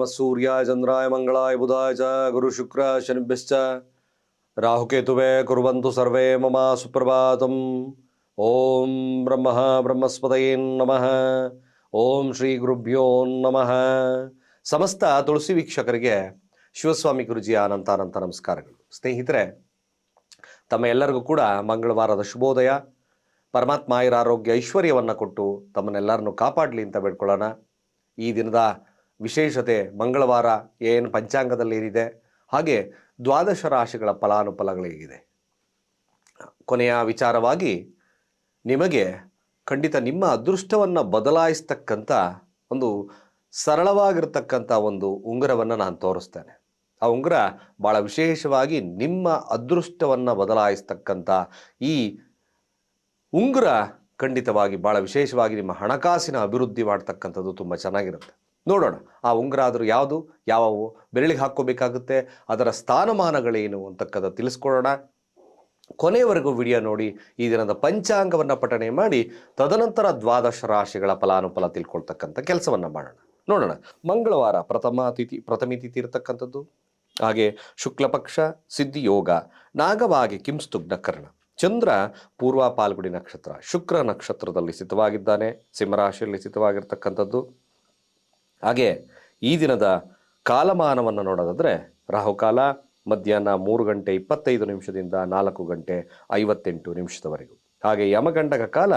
ನಮಃ ಸೂರ್ಯಾಯ ಚಂದ್ರಾಯ ಮಂಗಳಾಯ ಬುಧಾಯ ಚ ಗುರು ಶುಕ್ರ ಶನಿಭ್ಯಶ್ಚ ರಾಹುಕೇತುವೆ ಕುರುವಂತು ಸರ್ವೇ ಮಮ ಸುಪ್ರಭಾತಂ ಓಂ ಬ್ರಹ್ಮ ಬ್ರಹ್ಮಸ್ಪತಯೇ ನಮಃ ಓಂ ಶ್ರೀ ಗುರುಭ್ಯೋ ನಮಃ ಸಮಸ್ತ ತುಳಸಿ ವೀಕ್ಷಕರಿಗೆ ಶಿವಸ್ವಾಮಿ ಗುರುಜಿಯ ಅನಂತ ಅನಂತ ನಮಸ್ಕಾರಗಳು. ಸ್ನೇಹಿತರೆ, ತಮ್ಮ ಎಲ್ಲರಿಗೂ ಕೂಡ ಮಂಗಳವಾರದ ಶುಭೋದಯ. ಪರಮಾತ್ಮ ಆಯುರ ಆರೋಗ್ಯ ಐಶ್ವರ್ಯವನ್ನು ಕೊಟ್ಟು ತಮ್ಮನ್ನೆಲ್ಲರನ್ನು ಕಾಪಾಡಲಿ ಅಂತ ಬೇಡ್ಕೊಳ್ಳೋಣ. ಈ ದಿನದ ವಿಶೇಷತೆ ಮಂಗಳವಾರ ಏನು ಪಂಚಾಂಗದಲ್ಲಿ ಏನಿದೆ? ಹಾಗೆ ದ್ವಾದಶ ರಾಶಿಗಳ ಫಲಾನುಫಲಗಳೇಗಿದೆ. ಕೊನೆಯ ವಿಚಾರವಾಗಿ ನಿಮಗೆ ಖಂಡಿತ ನಿಮ್ಮ ಅದೃಷ್ಟವನ್ನು ಬದಲಾಯಿಸ್ತಕ್ಕಂಥ ಒಂದು ಸರಳವಾಗಿರ್ತಕ್ಕಂಥ ಒಂದು ಉಂಗುರವನ್ನು ನಾನು ತೋರಿಸ್ತೇನೆ. ಆ ಉಂಗುರ ಭಾಳ ವಿಶೇಷವಾಗಿ ನಿಮ್ಮ ಅದೃಷ್ಟವನ್ನು ಬದಲಾಯಿಸ್ತಕ್ಕಂಥ ಈ ಉಂಗುರ ಖಂಡಿತವಾಗಿ ಭಾಳ ವಿಶೇಷವಾಗಿ ನಿಮ್ಮ ಹಣಕಾಸಿನ ಅಭಿವೃದ್ಧಿ ಮಾಡ್ತಕ್ಕಂಥದ್ದು ತುಂಬ ಚೆನ್ನಾಗಿರುತ್ತೆ. ನೋಡೋಣ. ಆ ಉಂಗುರ ಆದರೂ ಯಾವುದು? ಯಾವವು? ಬೆರಳಿಗೆ ಹಾಕ್ಕೋಬೇಕಾಗುತ್ತೆ. ಅದರ ಸ್ಥಾನಮಾನಗಳೇನು ಅಂತಕ್ಕಂಥ ತಿಳಿಸ್ಕೊಡೋಣ. ಕೊನೆಯವರೆಗೂ ವಿಡಿಯೋ ನೋಡಿ, ಈ ದಿನದ ಪಂಚಾಂಗವನ್ನು ಪಠಣೆ ಮಾಡಿ, ತದನಂತರ ದ್ವಾದಶ ರಾಶಿಗಳ ಫಲಾನುಫಲ ತಿಳ್ಕೊಳ್ತಕ್ಕಂಥ ಕೆಲಸವನ್ನು ಮಾಡೋಣ. ನೋಡೋಣ. ಮಂಗಳವಾರ ಪ್ರಥಮ ತಿಥಿ, ಪ್ರಥಮಿ ತಿಥಿ ಇರತಕ್ಕಂಥದ್ದು. ಹಾಗೆ ಶುಕ್ಲಪಕ್ಷ ಸಿದ್ಧಿಯೋಗ ಸಿದ್ಧಿ ಯೋಗ, ನಾಗವಾಗಿ ಕಿಂಸ್ತುಗ್ನ ಕರ್ಣ. ಚಂದ್ರ ಪೂರ್ವ ಪಾಲ್ಗುಡಿ ನಕ್ಷತ್ರ, ಶುಕ್ರ ನಕ್ಷತ್ರದಲ್ಲಿ ಸ್ಥಿತವಾಗಿದ್ದಾನೆ. ಸಿಂಹರಾಶಿಯಲ್ಲಿ ಸ್ಥಿತವಾಗಿರ್ತಕ್ಕಂಥದ್ದು. ಹಾಗೆ ಈ ದಿನದ ಕಾಲಮಾನವನ್ನು ನೋಡೋದಾದರೆ ರಾಹುಕಾಲ ಮಧ್ಯಾಹ್ನ ಮೂರು ಗಂಟೆ ಇಪ್ಪತ್ತೈದು ನಿಮಿಷದಿಂದ ನಾಲ್ಕು ಗಂಟೆ ಐವತ್ತೆಂಟು ನಿಮಿಷದವರೆಗೂ. ಹಾಗೆ ಯಮಗಂಡಕ ಕಾಲ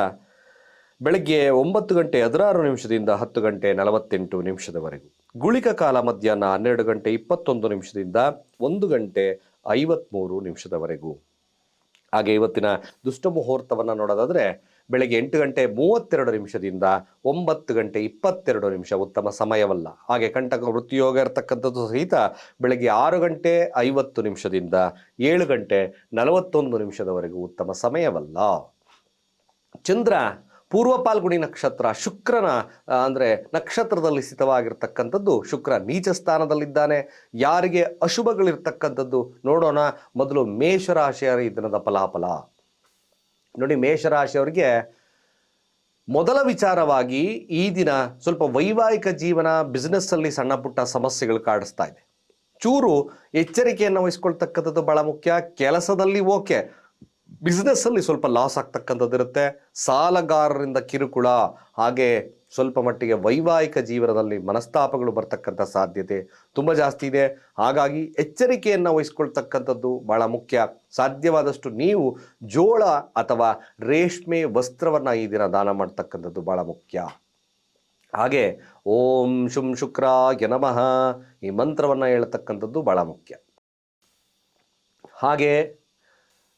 ಬೆಳಗ್ಗೆ ಒಂಬತ್ತು ಗಂಟೆ ಹದಿನಾರು ನಿಮಿಷದಿಂದ ಹತ್ತು ಗಂಟೆ ನಲವತ್ತೆಂಟು ನಿಮಿಷದವರೆಗೂ. ಗುಳಿಕ ಕಾಲ ಮಧ್ಯಾಹ್ನ ಹನ್ನೆರಡು ಗಂಟೆ ಇಪ್ಪತ್ತೊಂದು ನಿಮಿಷದಿಂದ ಒಂದು ಗಂಟೆ ಐವತ್ತ್ಮೂರು ನಿಮಿಷದವರೆಗೂ. ಹಾಗೆ ಇವತ್ತಿನ ದುಷ್ಟ ಮುಹೂರ್ತವನ್ನು ನೋಡೋದಾದರೆ ಬೆಳಗ್ಗೆ ಎಂಟು ಗಂಟೆ ಮೂವತ್ತೆರಡು ನಿಮಿಷದಿಂದ ಒಂಬತ್ತು ಗಂಟೆ ಇಪ್ಪತ್ತೆರಡು ನಿಮಿಷ ಉತ್ತಮ ಸಮಯವಲ್ಲ. ಹಾಗೆ ಕಂಟಕ ವೃತ್ತಿಯೋಗ ಇರತಕ್ಕಂಥದ್ದು ಸಹಿತ ಬೆಳಗ್ಗೆ ಆರು ಗಂಟೆ ಐವತ್ತು ನಿಮಿಷದಿಂದ ಏಳು ಗಂಟೆ ನಲವತ್ತೊಂದು ನಿಮಿಷದವರೆಗೂ ಉತ್ತಮ ಸಮಯವಲ್ಲ. ಚಂದ್ರ ಪೂರ್ವ ಪಾಲ್ಗುಣಿ ನಕ್ಷತ್ರ ಶುಕ್ರನ ಅಂದರೆ ನಕ್ಷತ್ರದಲ್ಲಿ ಸ್ಥಿತವಾಗಿರ್ತಕ್ಕಂಥದ್ದು ಶುಕ್ರ ನೀಚ ಸ್ಥಾನದಲ್ಲಿದ್ದಾನೆ. ಯಾರಿಗೆ ಅಶುಭಗಳಿರ್ತಕ್ಕಂಥದ್ದು ನೋಡೋಣ. ಮೊದಲು ಮೇಷರಾಶಿಯ ದಿನದ ಫಲಾಫಲ. ನೋಡಿ ಮೇಷರಾಶಿಯವರಿಗೆ ಮೊದಲ ವಿಚಾರವಾಗಿ ಈ ದಿನ ಸ್ವಲ್ಪ ವೈವಾಹಿಕ ಜೀವನ ಬಿಸ್ನೆಸ್ಸಲ್ಲಿ ಸಣ್ಣ ಪುಟ್ಟ ಸಮಸ್ಯೆಗಳು ಕಾಡಿಸ್ತಾ ಇದೆ. ಚೂರು ಎಚ್ಚರಿಕೆಯನ್ನು ವಹಿಸ್ಕೊಳ್ತಕ್ಕಂಥದ್ದು ಬಹಳ ಮುಖ್ಯ. ಕೆಲಸದಲ್ಲಿ ಓಕೆ. ಬಿಸ್ನೆಸ್ಸಲ್ಲಿ ಸ್ವಲ್ಪ ಲಾಸ್ ಆಗ್ತಕ್ಕಂಥದ್ದು ಇರುತ್ತೆ ಸಾಲಗಾರರಿಂದ ಕಿರುಕುಳ, ಹಾಗೆ ಸ್ವಲ್ಪ ಮಟ್ಟಿಗೆ ವೈವಾಹಿಕ ಜೀವನದಲ್ಲಿ ಮನಸ್ತಾಪಗಳು ಬರ್ತಕ್ಕಂಥ ಸಾಧ್ಯತೆ ತುಂಬ ಜಾಸ್ತಿ ಇದೆ. ಹಾಗಾಗಿ ಎಚ್ಚರಿಕೆಯನ್ನು ವಹಿಸ್ಕೊಳ್ತಕ್ಕಂಥದ್ದು ಬಹಳ ಮುಖ್ಯ. ಸಾಧ್ಯವಾದಷ್ಟು ನೀವು ಜೋಳ ಅಥವಾ ರೇಷ್ಮೆ ವಸ್ತ್ರವನ್ನು ಈ ದಿನ ದಾನ ಮಾಡ್ತಕ್ಕಂಥದ್ದು ಬಹಳ ಮುಖ್ಯ. ಹಾಗೆ ಓಂ ಶುಂ ಶುಕ್ರಾಯ ನಮಃ ಈ ಮಂತ್ರವನ್ನು ಹೇಳ್ತಕ್ಕಂಥದ್ದು ಬಹಳ ಮುಖ್ಯ. ಹಾಗೆ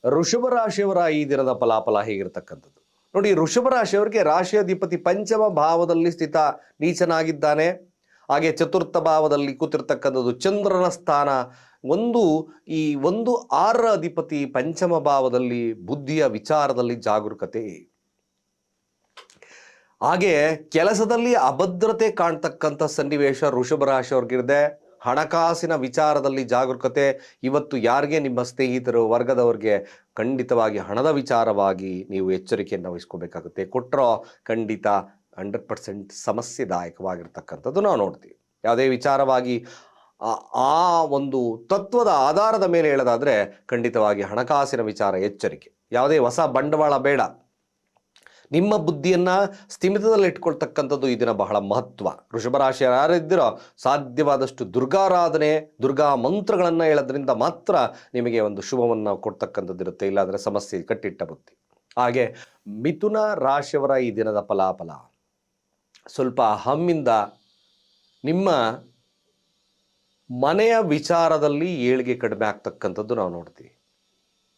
ಋಷಭ ರಾಶಿಯವರ ಈ ದಿನದ ಫಲಾಫಲ ಹೇಗಿರ್ತಕ್ಕಂಥದ್ದು? ನೋಡಿ ಋಷಭ ರಾಶಿಯವರಿಗೆ ರಾಶಿ ಅಧಿಪತಿ ಪಂಚಮ ಭಾವದಲ್ಲಿ ಸ್ಥಿತ ನೀಚನಾಗಿದ್ದಾನೆ. ಹಾಗೆ ಚತುರ್ಥ ಭಾವದಲ್ಲಿ ಕೂತಿರ್ತಕ್ಕಂಥದ್ದು ಚಂದ್ರನ ಸ್ಥಾನ. ಒಂದು ಈ ಒಂದು ಆರ ಅಧಿಪತಿ ಪಂಚಮ ಭಾವದಲ್ಲಿ ಬುದ್ಧಿಯ ವಿಚಾರದಲ್ಲಿ ಜಾಗರೂಕತೆ. ಹಾಗೆ ಕೆಲಸದಲ್ಲಿ ಅಭದ್ರತೆ ಕಾಣ್ತಕ್ಕಂಥ ಸನ್ನಿವೇಶ ವೃಷಭ ರಾಶಿಯವ್ರಿಗಿದೆ. ಹಣಕಾಸಿನ ವಿಚಾರದಲ್ಲಿ ಜಾಗರೂಕತೆ ಇವತ್ತು ಯಾರಿಗೆ ನಿಮ್ಮ ಸ್ನೇಹಿತರು ವರ್ಗದವ್ರಿಗೆ ಖಂಡಿತವಾಗಿ ಹಣದ ವಿಚಾರವಾಗಿ ನೀವು ಎಚ್ಚರಿಕೆಯನ್ನು ವಹಿಸ್ಕೋಬೇಕಾಗುತ್ತೆ. ಕೊಟ್ಟರೋ ಖಂಡಿತ ಹಂಡ್ರೆಡ್ ಪರ್ಸೆಂಟ್ ಸಮಸ್ಯೆದಾಯಕವಾಗಿರ್ತಕ್ಕಂಥದ್ದು ನಾವು ನೋಡ್ತೀವಿ. ಯಾವುದೇ ವಿಚಾರವಾಗಿ ಆ- ಒಂದು ತತ್ವದ ಆಧಾರದ ಮೇಲೆ ಹೇಳೋದಾದರೆ ಖಂಡಿತವಾಗಿ ಹಣಕಾಸಿನ ವಿಚಾರ ಎಚ್ಚರಿಕೆ. ಯಾವುದೇ ಹೊಸ ಬಂಡವಾಳ ಬೇಡ. ನಿಮ್ಮ ಬುದ್ಧಿಯನ್ನು ಸ್ಥಿಮಿತದಲ್ಲಿ ಇಟ್ಕೊಳ್ತಕ್ಕಂಥದ್ದು ಈ ದಿನ ಬಹಳ ಮಹತ್ವ. ವೃಷಭರಾಶಿ ಯಾರಿದ್ದೀರೋ ಸಾಧ್ಯವಾದಷ್ಟು ದುರ್ಗಾರಾಧನೆ, ದುರ್ಗಾ ಮಂತ್ರಗಳನ್ನು ಹೇಳೋದ್ರಿಂದ ಮಾತ್ರ ನಿಮಗೆ ಒಂದು ಶುಭವನ್ನು ಕೊಡ್ತಕ್ಕಂಥದ್ದು ಇರುತ್ತೆ. ಇಲ್ಲಾಂದರೆ ಸಮಸ್ಯೆ, ಕಟ್ಟಿಟ್ಟ ಬುದ್ಧಿ ಹಾಗೆ ಮಿಥುನ ರಾಶಿಯವರ ಈ ದಿನದ ಫಲಾಫಲ. ಸ್ವಲ್ಪ ಹಮ್ಮಿಂದ ನಿಮ್ಮ ಮನೆಯ ವಿಚಾರದಲ್ಲಿ ಏಳಿಗೆ ಕಡಿಮೆ ಆಗ್ತಕ್ಕಂಥದ್ದು ನಾವು ನೋಡ್ತೀವಿ.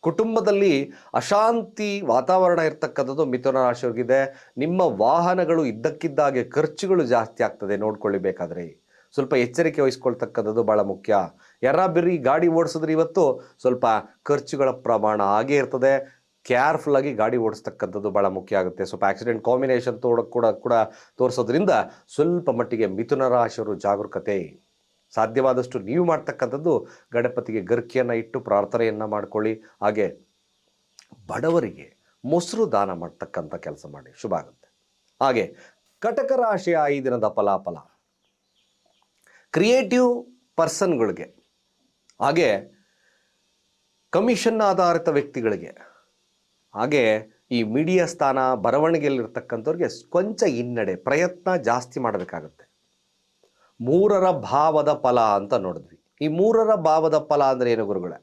ಕುಟುಂಬದಲ್ಲಿ ಅಶಾಂತಿ ವಾತಾವರಣ ಇರ್ತಕ್ಕಂಥದ್ದು ಮಿಥುನ ರಾಶಿಯವರಿಗಿದೆ. ನಿಮ್ಮ ವಾಹನಗಳು ಇದ್ದಕ್ಕಿದ್ದಾಗೆ ಖರ್ಚುಗಳು ಜಾಸ್ತಿ ಆಗ್ತದೆ ನೋಡ್ಕೊಳ್ಳಿ ಬೇಕಾದ್ರೆ ಸ್ವಲ್ಪ ಎಚ್ಚರಿಕೆ ವಹಿಸ್ಕೊಳ್ತಕ್ಕಂಥದ್ದು ಭಾಳ ಮುಖ್ಯ. ಯಾರಾಬಿರಿ ಗಾಡಿ ಓಡಿಸಿದ್ರೆ ಇವತ್ತು ಸ್ವಲ್ಪ ಖರ್ಚುಗಳ ಪ್ರಮಾಣ ಆಗೇ ಇರ್ತದೆ. ಕೇರ್ಫುಲ್ಲಾಗಿ ಗಾಡಿ ಓಡಿಸ್ತಕ್ಕಂಥದ್ದು ಭಾಳ ಮುಖ್ಯ ಆಗುತ್ತೆ. ಸ್ವಲ್ಪ ಆಕ್ಸಿಡೆಂಟ್ ಕಾಂಬಿನೇಷನ್ ತೋಡ ಕೂಡ ಕೂಡ ತೋರಿಸೋದ್ರಿಂದ ಸ್ವಲ್ಪ ಮಟ್ಟಿಗೆ ಮಿಥುನ ರಾಶಿಯವರು ಜಾಗರೂಕತೆ. ಸಾಧ್ಯವಾದಷ್ಟು ನೀವು ಮಾಡ್ತಕ್ಕಂಥದ್ದು ಗಣಪತಿಗೆ ಗರ್ಕಿಯನ್ನು ಇಟ್ಟು ಪ್ರಾರ್ಥನೆಯನ್ನು ಮಾಡ್ಕೊಳ್ಳಿ. ಹಾಗೆ ಬಡವರಿಗೆ ಮೊಸರು ದಾನ ಮಾಡ್ತಕ್ಕಂಥ ಕೆಲಸ ಮಾಡಿ. ಶುಭ ಆಗುತ್ತೆ. ಹಾಗೆ ಕಟಕ ರಾಶಿಯ ಈ ದಿನದ ಫಲಾಫಲ. ಕ್ರಿಯೇಟಿವ್ ಪರ್ಸನ್ಗಳಿಗೆ, ಹಾಗೆ ಕಮಿಷನ್ ಆಧಾರಿತ ವ್ಯಕ್ತಿಗಳಿಗೆ, ಹಾಗೆ ಈ ಮೀಡಿಯಾ ಸ್ಥಾನ, ಬರವಣಿಗೆಯಲ್ಲಿರ್ತಕ್ಕಂಥವ್ರಿಗೆ ಕೊಂಚ ಹಿನ್ನಡೆ ಪ್ರಯತ್ನ ಜಾಸ್ತಿ ಮಾಡಬೇಕಾಗುತ್ತೆ. ಮೂರರ ಭಾವದ ಫಲ ಅಂತ ನೋಡಿದ್ವಿ. ಈ ಮೂರರ ಭಾವದ ಫಲ ಅಂದರೆ ಏನು ಗುರುಗಳೇ?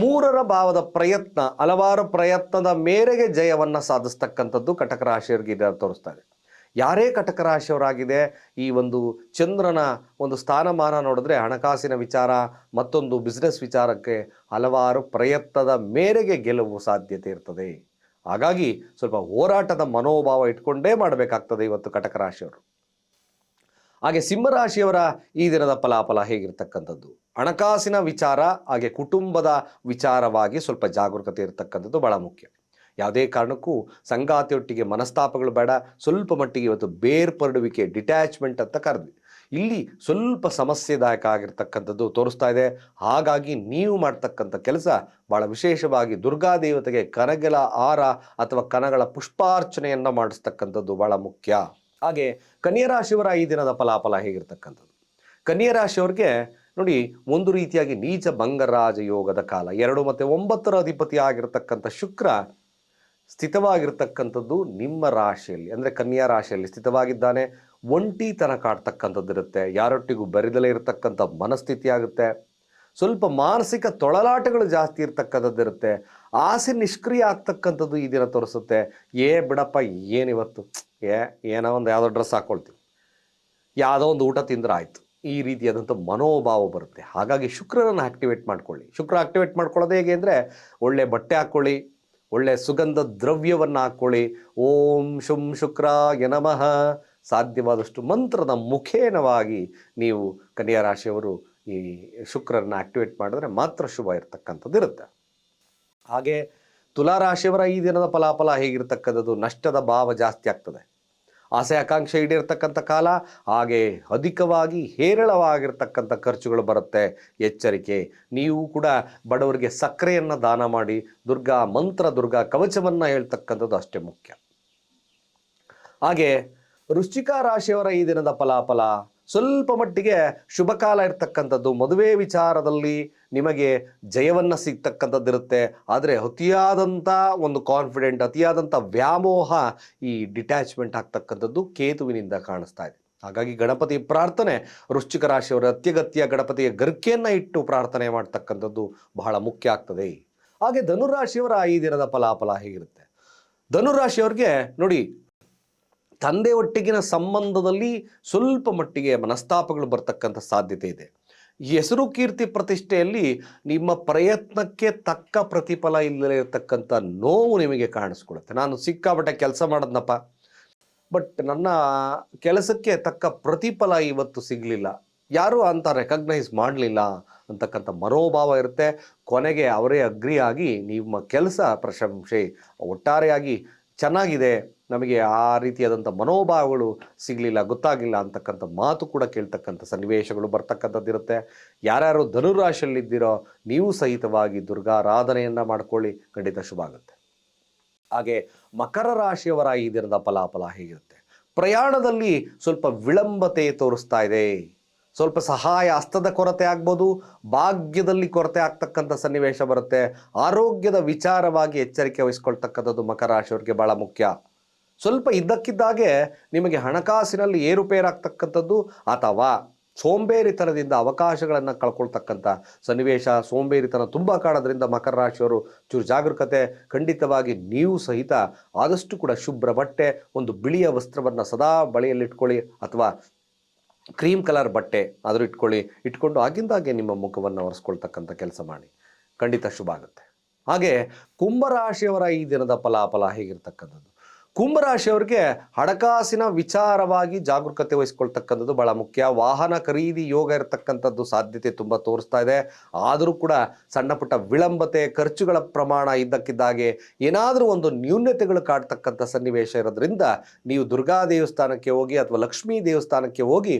ಮೂರರ ಭಾವದ ಪ್ರಯತ್ನ, ಹಲವಾರು ಪ್ರಯತ್ನದ ಮೇರೆಗೆ ಜಯವನ್ನು ಸಾಧಿಸ್ತಕ್ಕಂಥದ್ದು ಕಟಕ ರಾಶಿಯವರಿಗೆ ಇದೆ ತೋರಿಸ್ತಾ ಯಾರೇ ಕಟಕ ರಾಶಿಯವರಾಗಿದೆ, ಈ ಒಂದು ಚಂದ್ರನ ಒಂದು ಸ್ಥಾನಮಾನ ನೋಡಿದ್ರೆ ಹಣಕಾಸಿನ ವಿಚಾರ, ಮತ್ತೊಂದು ಬಿಸ್ನೆಸ್ ವಿಚಾರಕ್ಕೆ ಹಲವಾರು ಪ್ರಯತ್ನದ ಮೇರೆಗೆ ಗೆಲುವು ಸಾಧ್ಯತೆ ಇರ್ತದೆ. ಹಾಗಾಗಿ ಸ್ವಲ್ಪ ಹೋರಾಟದ ಮನೋಭಾವ ಇಟ್ಕೊಂಡೇ ಮಾಡಬೇಕಾಗ್ತದೆ ಇವತ್ತು ಕಟಕ ರಾಶಿಯವರು. ಹಾಗೆ ಸಿಂಹರಾಶಿಯವರ ಈ ದಿನದ ಫಲಾಫಲ ಹೇಗಿರ್ತಕ್ಕಂಥದ್ದು? ಹಣಕಾಸಿನ ವಿಚಾರ, ಹಾಗೆ ಕುಟುಂಬದ ವಿಚಾರವಾಗಿ ಸ್ವಲ್ಪ ಜಾಗರೂಕತೆ ಇರತಕ್ಕಂಥದ್ದು ಬಹಳ ಮುಖ್ಯ. ಯಾವುದೇ ಕಾರಣಕ್ಕೂ ಸಂಗಾತಿಯೊಟ್ಟಿಗೆ ಮನಸ್ತಾಪಗಳು ಬೇಡ. ಸ್ವಲ್ಪ ಮಟ್ಟಿಗೆ ಇವತ್ತು ಬೇರ್ಪಡುವಿಕೆ ಡಿಟ್ಯಾಚ್ಮೆಂಟ್ ಅಂತ ಕರೆದ್ವಿ. ಇಲ್ಲಿ ಸ್ವಲ್ಪ ಸಮಸ್ಯೆದಾಯಕ ಆಗಿರ್ತಕ್ಕಂಥದ್ದು ತೋರಿಸ್ತಾ ಇದೆ. ಹಾಗಾಗಿ ನೀವು ಮಾಡ್ತಕ್ಕಂಥ ಕೆಲಸ ಭಾಳ ವಿಶೇಷವಾಗಿ ದುರ್ಗಾ ದೇವತೆಗೆ ಕನಗಳ ಹಾರ ಅಥವಾ ಕನಗಳ ಪುಷ್ಪಾರ್ಚನೆಯನ್ನು ಮಾಡಿಸ್ತಕ್ಕಂಥದ್ದು ಭಾಳ ಮುಖ್ಯ. ಹಾಗೆ ಕನ್ಯಾ ರಾಶಿಯವರ ಈ ದಿನದ ಫಲಾಫಲ ಹೇಗಿರ್ತಕ್ಕಂಥದ್ದು? ಕನ್ಯಾ ರಾಶಿಯವ್ರಿಗೆ ನೋಡಿ ಒಂದು ರೀತಿಯಾಗಿ ನೀಚ ಭಂಗರಾಜ ಯೋಗದ ಕಾಲ, ಎರಡು ಮತ್ತು ಒಂಬತ್ತರ ಅಧಿಪತಿ ಆಗಿರ್ತಕ್ಕಂಥ ಶುಕ್ರ ಸ್ಥಿತವಾಗಿರ್ತಕ್ಕಂಥದ್ದು ನಿಮ್ಮ ರಾಶಿಯಲ್ಲಿ, ಅಂದರೆ ಕನ್ಯಾ ರಾಶಿಯಲ್ಲಿ ಸ್ಥಿತವಾಗಿದ್ದಾನೆ. ಒಂಟಿತನ ಕಾಡ್ತಕ್ಕಂಥದ್ದು ಇರುತ್ತೆ, ಯಾರೊಟ್ಟಿಗೂ ಬೆರೆದಲೇ ಇರತಕ್ಕಂಥ ಮನಸ್ಥಿತಿ ಆಗುತ್ತೆ ಸ್ವಲ್ಪ ಮಾನಸಿಕ ತೊಳಲಾಟಗಳು ಜಾಸ್ತಿ ಇರ್ತಕ್ಕಂಥದ್ದು ಇರುತ್ತೆ. ಆಸೆ ನಿಷ್ಕ್ರಿಯ ಆಗ್ತಕ್ಕಂಥದ್ದು ಈ ದಿನ ತೋರಿಸುತ್ತೆ. ಏ ಬಿಡಪ್ಪ, ಏನಿವತ್ತು? ಏ, ಏನೋ ಒಂದು ಯಾವುದೋ ಡ್ರೆಸ್ ಹಾಕ್ಕೊಳ್ತೀವಿ ಯಾವುದೋ ಒಂದು ಊಟ ತಿಂದ್ರೆ ಆಯಿತು. ಈ ರೀತಿಯಾದಂಥ ಮನೋಭಾವ ಬರುತ್ತೆ. ಹಾಗಾಗಿ ಶುಕ್ರನನ್ನು ಆಕ್ಟಿವೇಟ್ ಮಾಡ್ಕೊಳ್ಳಿ. ಶುಕ್ರ ಆಕ್ಟಿವೇಟ್ ಮಾಡ್ಕೊಳ್ಳೋದು ಹೇಗೆ ಅಂದರೆ ಒಳ್ಳೆ ಬಟ್ಟೆ ಹಾಕ್ಕೊಳ್ಳಿ ಒಳ್ಳೆ ಸುಗಂಧ ದ್ರವ್ಯವನ್ನು ಹಾಕ್ಕೊಳ್ಳಿ ಓಂ ಶುಂ ಶುಕ್ರ ನಮಃ. ಸಾಧ್ಯವಾದಷ್ಟು ಮಂತ್ರದ ಮುಖೇನವಾಗಿ ನೀವು ಕನ್ಯಾ ರಾಶಿಯವರು ಈ ಶುಕ್ರರನ್ನು ಆಕ್ಟಿವೇಟ್ ಮಾಡಿದ್ರೆ ಮಾತ್ರ ಶುಭ ಇರತಕ್ಕಂಥದ್ದು ಇರುತ್ತೆ ಹಾಗೆ ತುಲಾರಾಶಿಯವರ ಈ ದಿನದ ಫಲಾಫಲ ಹೇಗಿರ್ತಕ್ಕಂಥದ್ದು? ನಷ್ಟದ ಭಾವ ಜಾಸ್ತಿ ಆಗ್ತದೆ. ಆಸೆ ಆಕಾಂಕ್ಷೆ ಈಡೇರ್ತಕ್ಕಂಥ ಕಾಲ, ಹಾಗೆ ಅಧಿಕವಾಗಿ ಹೇರಳವಾಗಿರ್ತಕ್ಕಂಥ ಖರ್ಚುಗಳು ಬರುತ್ತೆ. ಎಚ್ಚರಿಕೆ. ನೀವು ಕೂಡ ಬಡವರಿಗೆ ಸಕ್ಕರೆಯನ್ನು ದಾನ ಮಾಡಿ, ದುರ್ಗಾ ಮಂತ್ರ, ದುರ್ಗಾ ಕವಚವನ್ನು ಹೇಳ್ತಕ್ಕಂಥದ್ದು ಅಷ್ಟೇ ಮುಖ್ಯ. ಹಾಗೆ ವೃಶ್ಚಿಕ ರಾಶಿಯವರ ಈ ದಿನದ ಫಲಾಫಲ ಸ್ವಲ್ಪ ಮಟ್ಟಿಗೆ ಶುಭ ಕಾಲ ಇರ್ತಕ್ಕಂಥದ್ದು. ಮದುವೆ ವಿಚಾರದಲ್ಲಿ ನಿಮಗೆ ಜಯವನ್ನು ಸಿಗ್ತಕ್ಕಂಥದ್ದಿರುತ್ತೆ. ಆದರೆ ಅತಿಯಾದಂಥ ಒಂದು ಕಾನ್ಫಿಡೆಂಟ್ ಅತಿಯಾದಂಥ ವ್ಯಾಮೋಹ ಈ ಡಿಟ್ಯಾಚ್ಮೆಂಟ್ ಆಗ್ತಕ್ಕಂಥದ್ದು ಕೇತುವಿನಿಂದ ಕಾಣಿಸ್ತಾ ಇದೆ. ಹಾಗಾಗಿ ಗಣಪತಿ ಪ್ರಾರ್ಥನೆ, ವೃಶ್ಚಿಕ ರಾಶಿಯವರ ಅತ್ಯಗತ್ಯ ಗಣಪತಿಯ ಗರ್ಕೆಯನ್ನು ಇಟ್ಟು ಪ್ರಾರ್ಥನೆ ಮಾಡ್ತಕ್ಕಂಥದ್ದು ಬಹಳ ಮುಖ್ಯ ಆಗ್ತದೆ. ಹಾಗೆ ಧನುರಾಶಿಯವರ ಈ ದಿನದ ಫಲಾಫಲ ಹೇಗಿರುತ್ತೆ? ಧನುರಾಶಿಯವ್ರಿಗೆ ನೋಡಿ ತಂದೆ ಒಟ್ಟಿಗಿನ ಸಂಬಂಧದಲ್ಲಿ ಸ್ವಲ್ಪ ಮಟ್ಟಿಗೆ ಮನಸ್ತಾಪಗಳು ಬರ್ತಕ್ಕಂಥ ಸಾಧ್ಯತೆ ಇದೆ. ಹೆಸರು ಕೀರ್ತಿ ಪ್ರತಿಷ್ಠೆಯಲ್ಲಿ ನಿಮ್ಮ ಪ್ರಯತ್ನಕ್ಕೆ ತಕ್ಕ ಪ್ರತಿಫಲ ಇಲ್ಲದೆ ಇರತಕ್ಕಂಥ ನೋವು ನಿಮಗೆ ಕಾಣಿಸ್ಕೊಳುತ್ತೆ ನಾನು ಸಿಕ್ಕಾಪಟ್ಟೆ ಕೆಲಸ ಮಾಡೋದ್ನಪ್ಪ. ಬಟ್ ನನ್ನ ಕೆಲಸಕ್ಕೆ ತಕ್ಕ ಪ್ರತಿಫಲ ಇವತ್ತು ಸಿಗಲಿಲ್ಲ. ಯಾರೂ ಅಂತ ರೆಕಗ್ನೈಸ್ ಮಾಡಲಿಲ್ಲ ಅಂತಕ್ಕಂಥ ಮನೋಭಾವ ಇರುತ್ತೆ. ಕೊನೆಗೆ ಅವರೇ ಅಗ್ರಿ ಆಗಿ ನಿಮ್ಮ ಕೆಲಸ ಪ್ರಶಂಸೆ ಒಟ್ಟಾರೆಯಾಗಿ ಚೆನ್ನಾಗಿದೆ. ನಮಗೆ ಆ ರೀತಿಯಾದಂಥ ಮನೋಭಾವಗಳು ಸಿಗಲಿಲ್ಲ, ಗೊತ್ತಾಗಲಿಲ್ಲ ಅಂತಕ್ಕಂಥ ಮಾತು ಕೂಡ ಕೇಳ್ತಕ್ಕಂಥ ಸನ್ನಿವೇಶಗಳು ಬರ್ತಕ್ಕಂಥದ್ದಿರುತ್ತೆ. ಯಾರ್ಯಾರು ಧನುರಾಶಿಯಲ್ಲಿದ್ದೀರೋ ನೀವು ಸಹಿತವಾಗಿ ದುರ್ಗಾರಾಧನೆಯನ್ನು ಮಾಡ್ಕೊಳ್ಳಿ. ಖಂಡಿತ ಶುಭ ಆಗುತ್ತೆ. ಹಾಗೆ ಮಕರ ರಾಶಿಯವರ ಈ ದಿನದ ಫಲಾಫಲ ಹೇಗಿರುತ್ತೆ? ಪ್ರಯಾಣದಲ್ಲಿ ಸ್ವಲ್ಪ ವಿಳಂಬತೆ ತೋರಿಸ್ತಾ ಇದೆ. ಸ್ವಲ್ಪ ಸಹಾಯ ಹಸ್ತದ ಕೊರತೆ ಆಗ್ಬೋದು, ಭಾಗ್ಯದಲ್ಲಿ ಕೊರತೆ ಆಗ್ತಕ್ಕಂಥ ಸನ್ನಿವೇಶ ಬರುತ್ತೆ. ಆರೋಗ್ಯದ ವಿಚಾರವಾಗಿ ಎಚ್ಚರಿಕೆ ವಹಿಸ್ಕೊಳ್ತಕ್ಕಂಥದ್ದು ಮಕರ ರಾಶಿಯವರಿಗೆ ಬಹಳ ಮುಖ್ಯ. ಸ್ವಲ್ಪ ಇದ್ದಕ್ಕಿದ್ದಾಗೆ ನಿಮಗೆ ಹಣಕಾಸಿನಲ್ಲಿ ಏರುಪೇರಾಗ್ತಕ್ಕಂಥದ್ದು ಅಥವಾ ಸೋಂಬೇರಿತನದಿಂದ ಅವಕಾಶಗಳನ್ನು ಕಳ್ಕೊಳ್ತಕ್ಕಂಥ ಸನ್ನಿವೇಶ, ಸೋಂಬೇರಿತನ ತುಂಬ ಕಾಣೋದ್ರಿಂದ ಮಕರ ರಾಶಿಯವರು ಚೂರು ಜಾಗರೂಕತೆ, ಖಂಡಿತವಾಗಿ ನೀವು ಸಹಿತ ಆದಷ್ಟು ಕೂಡ ಶುಭ್ರ ಬಟ್ಟೆ, ಒಂದು ಬಿಳಿಯ ವಸ್ತ್ರವನ್ನು ಸದಾ ಬಳಿಯಲ್ಲಿಟ್ಕೊಳ್ಳಿ ಅಥವಾ ಕ್ರೀಮ್ ಕಲರ್ ಬಟ್ಟೆ ಆದರೂ ಇಟ್ಕೊಳ್ಳಿ. ಇಟ್ಕೊಂಡು ಆಗಿಂದಾಗೆ ನಿಮ್ಮ ಮುಖವನ್ನು ಒರೆಸ್ಕೊಳ್ತಕ್ಕಂಥ ಕೆಲಸ ಮಾಡಿ. ಖಂಡಿತ ಶುಭ ಆಗುತ್ತೆ. ಹಾಗೆ ಕುಂಭರಾಶಿಯವರ ಈ ದಿನದ ಫಲಾಫಲ ಹೇಗಿರ್ತಕ್ಕಂಥದ್ದು? ಕುಂಭರಾಶಿಯವರಿಗೆ ಹಣಕಾಸಿನ ವಿಚಾರವಾಗಿ ಜಾಗರೂಕತೆ ವಹಿಸ್ಕೊಳ್ತಕ್ಕಂಥದ್ದು ಬಹಳ ಮುಖ್ಯ. ವಾಹನ ಖರೀದಿ ಯೋಗ ಇರತಕ್ಕಂಥದ್ದು ಸಾಧ್ಯತೆ ತುಂಬ ತೋರಿಸ್ತಾ ಇದೆ. ಆದರೂ ಕೂಡ ಸಣ್ಣ ಪುಟ್ಟ ವಿಳಂಬತೆ, ಖರ್ಚುಗಳ ಪ್ರಮಾಣ ಇದ್ದಕ್ಕಿದ್ದಾಗೆ ಏನಾದರೂ ಒಂದು ನ್ಯೂನ್ಯತೆಗಳು ಕಾಡ್ತಕ್ಕಂಥ ಸನ್ನಿವೇಶ ಇರೋದ್ರಿಂದ ನೀವು ದುರ್ಗಾ ದೇವಸ್ಥಾನಕ್ಕೆ ಹೋಗಿ ಅಥವಾ ಲಕ್ಷ್ಮೀ ದೇವಸ್ಥಾನಕ್ಕೆ ಹೋಗಿ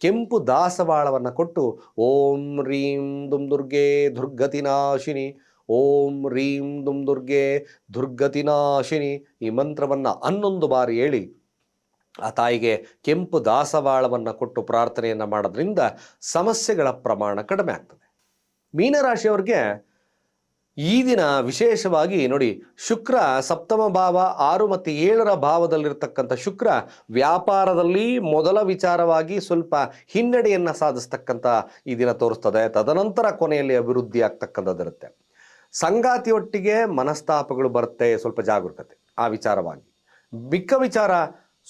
ಕೆಂಪು ದಾಸವಾಳವನ್ನು ಕೊಟ್ಟು ಓಂ ರೀಂ ದುರ್ಗೆ ದುರ್ಗತಿನಾಶಿನಿ ಓಂ ರೀಂ ದುಂ ದುರ್ಗೆ ದುರ್ಗತಿನಾಶಿನಿ ಈ ಮಂತ್ರವನ್ನು ಹನ್ನೊಂದು ಬಾರಿ ಹೇಳಿ ಆ ತಾಯಿಗೆ ಕೆಂಪು ದಾಸವಾಳವನ್ನು ಕೊಟ್ಟು ಪ್ರಾರ್ಥನೆಯನ್ನು ಮಾಡೋದ್ರಿಂದ ಸಮಸ್ಯೆಗಳ ಪ್ರಮಾಣ ಕಡಿಮೆ ಆಗ್ತದೆ. ಮೀನರಾಶಿಯವ್ರಿಗೆ ಈ ದಿನ ವಿಶೇಷವಾಗಿ ನೋಡಿ ಶುಕ್ರ ಸಪ್ತಮ ಭಾವ ಆರು ಮತ್ತು ಏಳರ ಭಾವದಲ್ಲಿರ್ತಕ್ಕಂಥ ಶುಕ್ರ ವ್ಯಾಪಾರದಲ್ಲಿ ಮೊದಲ ವಿಚಾರವಾಗಿ ಸ್ವಲ್ಪ ಹಿನ್ನಡೆಯನ್ನು ಸಾಧಿಸ್ತಕ್ಕಂಥ ಈ ದಿನ ತೋರಿಸ್ತದೆ. ತದನಂತರ ಕೊನೆಯಲ್ಲಿ ಅಭಿವೃದ್ಧಿ ಆಗ್ತಕ್ಕಂಥದ್ದಿರುತ್ತೆ ಸಂಗಾತಿಯೊಟ್ಟಿಗೆ ಮನಸ್ತಾಪಗಳು ಬರುತ್ತೆ ಸ್ವಲ್ಪ ಜಾಗರೂಕತೆ, ಆ ವಿಚಾರವಾಗಿ. ಮಿಕ್ಕ ವಿಚಾರ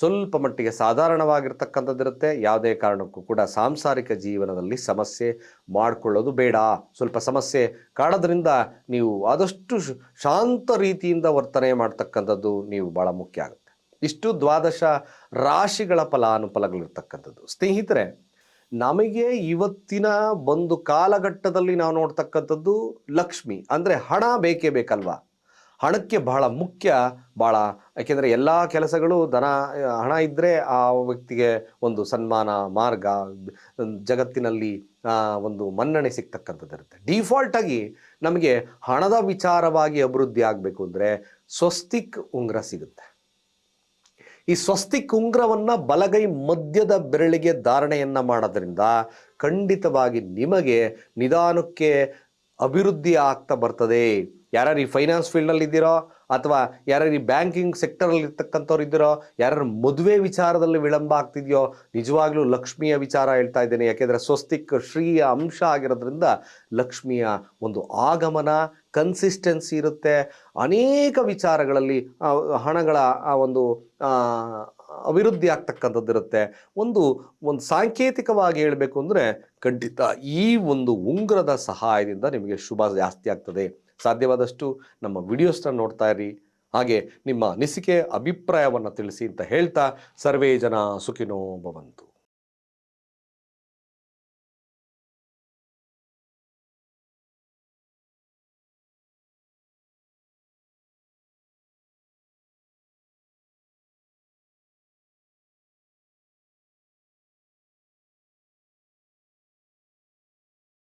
ಸ್ವಲ್ಪ ಮಟ್ಟಿಗೆ ಸಾಧಾರಣವಾಗಿರ್ತಕ್ಕಂಥದ್ದಿರುತ್ತೆ. ಯಾವುದೇ ಕಾರಣಕ್ಕೂ ಕೂಡ ಸಾಂಸಾರಿಕ ಜೀವನದಲ್ಲಿ ಸಮಸ್ಯೆ ಮಾಡಿಕೊಳ್ಳೋದು ಬೇಡ. ಸ್ವಲ್ಪ ಸಮಸ್ಯೆ ಕಾಣೋದ್ರಿಂದ ನೀವು ಆದಷ್ಟು ಶಾಂತ ರೀತಿಯಿಂದ ವರ್ತನೆ ಮಾಡ್ತಕ್ಕಂಥದ್ದು ನೀವು ಭಾಳ ಮುಖ್ಯ ಆಗುತ್ತೆ. ಇಷ್ಟು ದ್ವಾದಶ ರಾಶಿಗಳ ಫಲಾನುಫಲಗಳಿರ್ತಕ್ಕಂಥದ್ದು. ಸ್ನೇಹಿತರೆ ನಮಗೆ ಇವತ್ತಿನ ಒಂದು ಕಾಲಘಟ್ಟದಲ್ಲಿ ನಾವು ನೋಡ್ತಕ್ಕಂಥದ್ದು ಲಕ್ಷ್ಮಿ. ಅಂದರೆ ಹಣ ಬೇಕೇ ಬೇಕಲ್ವಾ? ಹಣಕ್ಕೆ ಬಹಳ ಮುಖ್ಯ ಭಾಳ ಯಾಕೆಂದರೆ ಎಲ್ಲ ಕೆಲಸಗಳು ಧನ ಹಣ ಇದ್ದರೆ ಆ ವ್ಯಕ್ತಿಗೆ ಒಂದು ಸನ್ಮಾನ, ಮಾರ್ಗ, ಜಗತ್ತಿನಲ್ಲಿ ಒಂದು ಮನ್ನಣೆ ಸಿಗ್ತಕ್ಕಂಥದ್ದಿರುತ್ತೆ ಡೀಫಾಲ್ಟಾಗಿ ನಮಗೆ ಹಣದ ವಿಚಾರವಾಗಿ ಅಭಿವೃದ್ಧಿ ಆಗಬೇಕು ಅಂದರೆ ಸ್ವಸ್ತಿಕ್ ಉಂಗುರ ಸಿಗುತ್ತೆ. ಈ ಸ್ವಸ್ತಿಕ್ ಉಂಗುರವನ್ನು ಬಲಗೈ ಮಧ್ಯದ ಬೆರಳಿಗೆ ಧಾರಣೆಯನ್ನ ಮಾಡೋದ್ರಿಂದ ಖಂಡಿತವಾಗಿ ನಿಮಗೆ ನಿಧಾನಕ್ಕೆ ಅಭಿವೃದ್ಧಿ ಆಗ್ತಾ ಬರ್ತದೆ. ಯಾರ್ಯಾರು ಈ ಫೈನಾನ್ಸ್ ಫೀಲ್ಡಲ್ಲಿ ಇದ್ದೀರೋ ಅಥವಾ ಯಾರ್ಯಾರು ಈ ಬ್ಯಾಂಕಿಂಗ್ ಸೆಕ್ಟರಲ್ಲಿ ಇರ್ತಕ್ಕಂಥವ್ರು ಇದ್ದೀರೋ, ಯಾರ್ಯಾರು ಮದುವೆ ವಿಚಾರದಲ್ಲಿ ವಿಳಂಬ ಆಗ್ತಿದೆಯೋ, ನಿಜವಾಗ್ಲೂ ಲಕ್ಷ್ಮಿಯ ವಿಚಾರ ಹೇಳ್ತಾ ಇದ್ದೇನೆ. ಯಾಕೆಂದರೆ ಸ್ವಸ್ತಿಕ್ ಶ್ರೀಯ ಅಂಶ ಆಗಿರೋದ್ರಿಂದ ಲಕ್ಷ್ಮಿಯ ಒಂದು ಆಗಮನ ಕನ್ಸಿಸ್ಟೆನ್ಸಿ ಇರುತ್ತೆ. ಅನೇಕ ವಿಚಾರಗಳಲ್ಲಿ ಹಣಗಳ, ಆ, ಒಂದು ಅಭಿವೃದ್ಧಿ ಆಗ್ತಕ್ಕಂಥದ್ದು ಇರುತ್ತೆ. ಒಂದು ಒಂದು ಸಾಂಕೇತಿಕವಾಗಿ ಹೇಳಬೇಕು ಅಂದರೆ ಖಂಡಿತ ಈ ಒಂದು ಉಂಗುರದ ಸಹಾಯದಿಂದ ನಿಮಗೆ ಶುಭ ಜಾಸ್ತಿ ಆಗ್ತದೆ. ಸಾಧ್ಯವಾದಷ್ಟು ನಮ್ಮ ವಿಡಿಯೋಸ್ನ ನೋಡ್ತಾ ಇರಿ. ಹಾಗೆ ನಿಮ್ಮ ಅನಿಸಿಕೆ ಅಭಿಪ್ರಾಯವನ್ನು ತಿಳಿಸಿ ಅಂತ ಹೇಳ್ತಾ, ಸರ್ವೇ ಜನ ಸುಖಿನೋ ಭವಂತು.